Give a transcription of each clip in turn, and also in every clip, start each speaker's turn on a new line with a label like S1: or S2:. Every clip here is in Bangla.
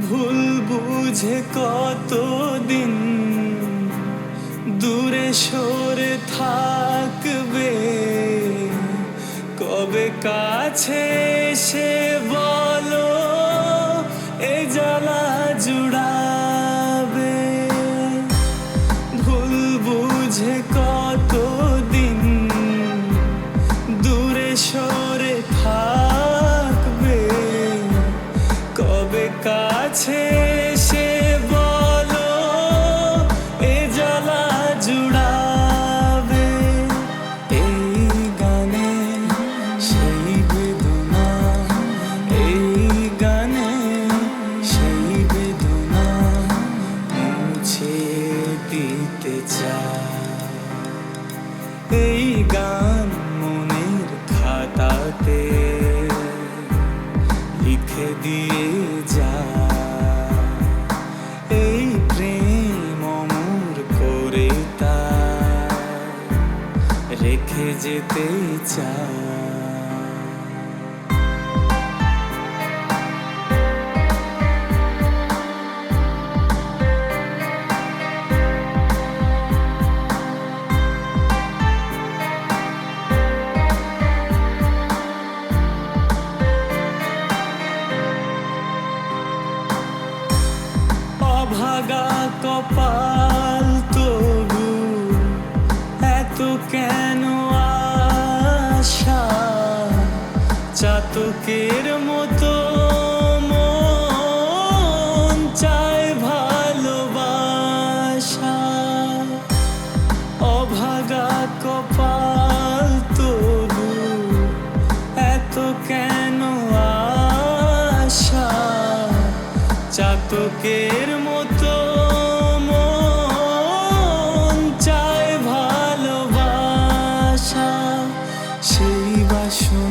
S1: ভুল বুঝে কতদিন দূরে সরে থাকবে? কবে কাছে সে যেতে চায় অভাগা কপাল তবু এত কেন আশা চাতকের মতো মন চায় ভালোবাসা। অভাগা কপাল তবু এত কেন আশা? চাতকের মতো মন চায় ভালোবাসা। সেই বাসনা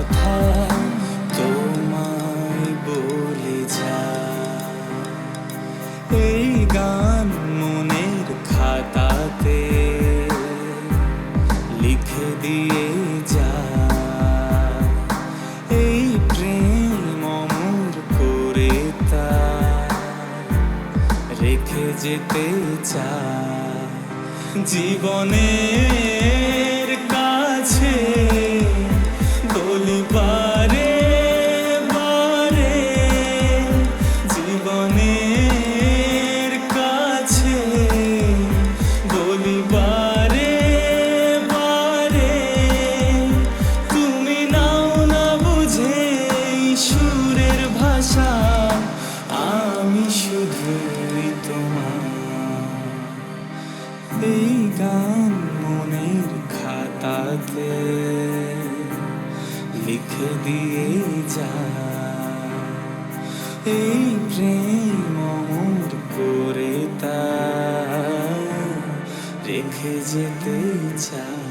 S1: কথা তোমায় যা এই গান খাতাতে লিখে দিয়ে যা এই প্রেম তা রেখে যেতে চা জীবনের কাছে গান মনের খাতাতে লিখে দিয়ে যা। এই প্রেম অমর করে তা রেখে যেতে চা